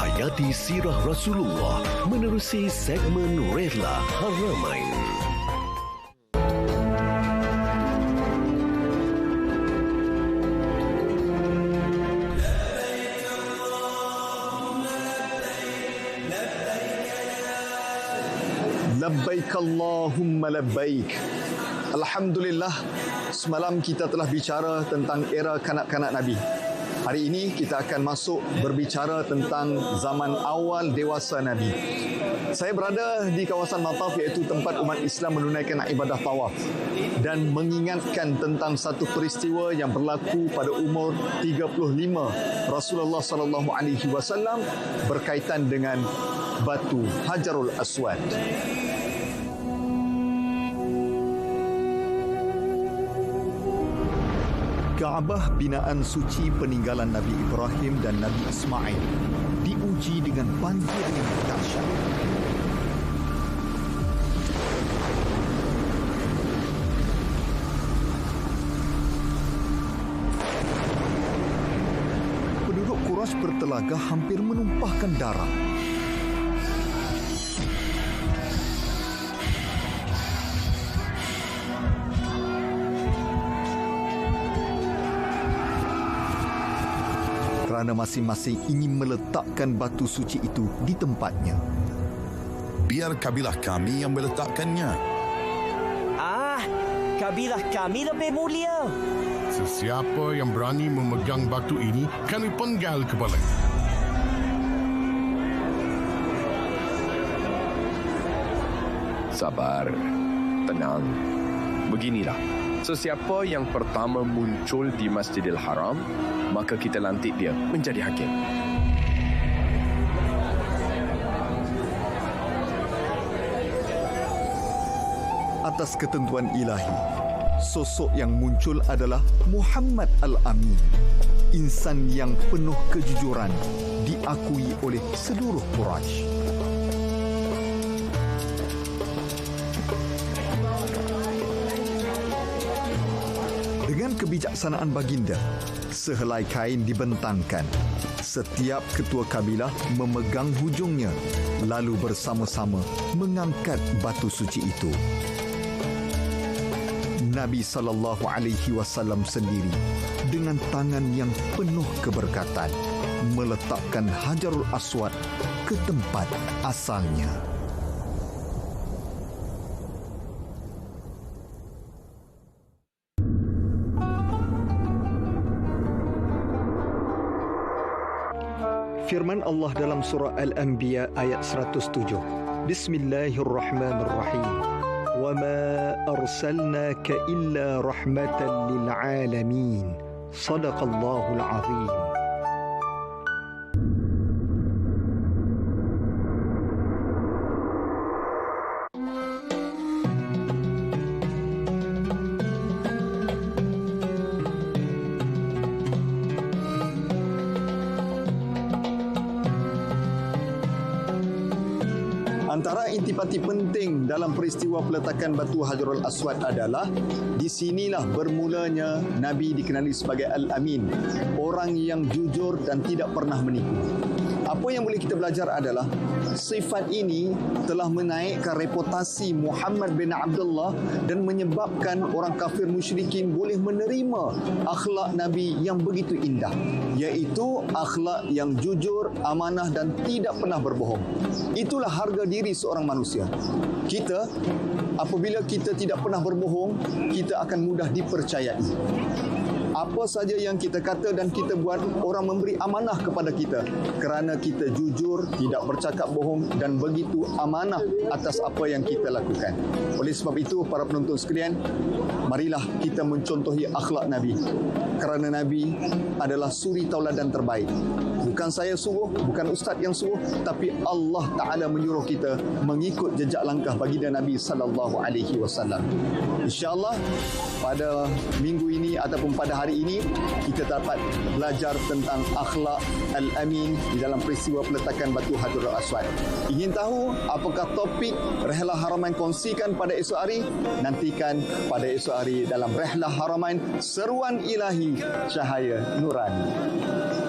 Hayati Sirah Rasulullah menerusi segmen Rehla Haramain. Labbaik Allahumma labbaik. Alhamdulillah, semalam kita telah bicara tentang era kanak-kanak Nabi. Hari ini kita akan masuk berbicara tentang zaman awal dewasa Nabi. Saya berada di kawasan Mataf iaitu tempat umat Islam menunaikan ibadah tawaf dan mengingatkan tentang satu peristiwa yang berlaku pada umur 35 Rasulullah sallallahu alaihi wasallam berkaitan dengan batu Hajarul Aswad. Kaabah binaan suci peninggalan Nabi Ibrahim dan Nabi Ismail diuji dengan banjir yang dahsyat. Penduduk Quraisy bertelaga hampir menumpahkan darah. Kerana masing-masing ingin meletakkan batu suci itu di tempatnya. Biar kabilah kami yang meletakkannya. Ah, kabilah kami lebih mulia. Sesiapa yang berani memegang batu ini, kami penggal kepalanya. Sabar. Tenang. Beginilah. Sesiapa yang pertama muncul di Masjidil Haram, maka kita lantik dia menjadi hakim. Atas ketentuan ilahi, sosok yang muncul adalah Muhammad Al-Amin. Insan yang penuh kejujuran diakui oleh seluruh Quraisy. Kebijaksanaan baginda, sehelai kain dibentangkan. Setiap ketua kabilah memegang hujungnya lalu bersama-sama mengangkat batu suci itu. Nabi sallallahu alaihi wasallam sendiri dengan tangan yang penuh keberkatan meletakkan Hajarul Aswad ke tempat asalnya. Firman Allah dalam surah Al-Anbiya ayat 107. Bismillahirrahmanirrahim. وَمَا أَرْسَلْنَاكَ إِلَّا رَحْمَةً لِلْعَالَمِينَ صدق الله العظيم Antara intipati penting dalam peristiwa peletakan batu Hajarul Aswad adalah di sinilah bermulanya Nabi dikenali sebagai Al-Amin, orang yang jujur dan tidak pernah menipu. Apa yang boleh kita belajar adalah sifat ini telah menaikkan reputasi Muhammad bin Abdullah dan menyebabkan orang kafir musyrikin boleh menerima akhlak Nabi yang begitu indah iaitu akhlak yang jujur, amanah dan tidak pernah berbohong. Itulah harga diri seorang manusia. Kita apabila kita tidak pernah berbohong, kita akan mudah dipercayai apa saja yang kita kata dan kita buat orang memberi amanah kepada kita. Kerana kita jujur tidak bercakap bohong dan begitu amanah atas apa yang kita lakukan. Oleh sebab itu para penonton sekalian marilah kita mencontohi akhlak Nabi. Kerana Nabi adalah suri tauladan terbaik. Bukan saya suruh bukan ustaz yang suruh tapi Allah taala menyuruh kita mengikut jejak langkah baginda Nabi sallallahu alaihi wasallam. Insyaallah pada minggu ini ataupun pada hari ini kita dapat belajar tentang akhlak Al-Amin di dalam peristiwa peletakan batu Hajarul Aswad. Ingin tahu apakah topik Rehlah Haramain kongsikan pada esok hari? Nantikan pada esok hari dalam Rehlah Haramain Seruan Ilahi Cahaya Nurani.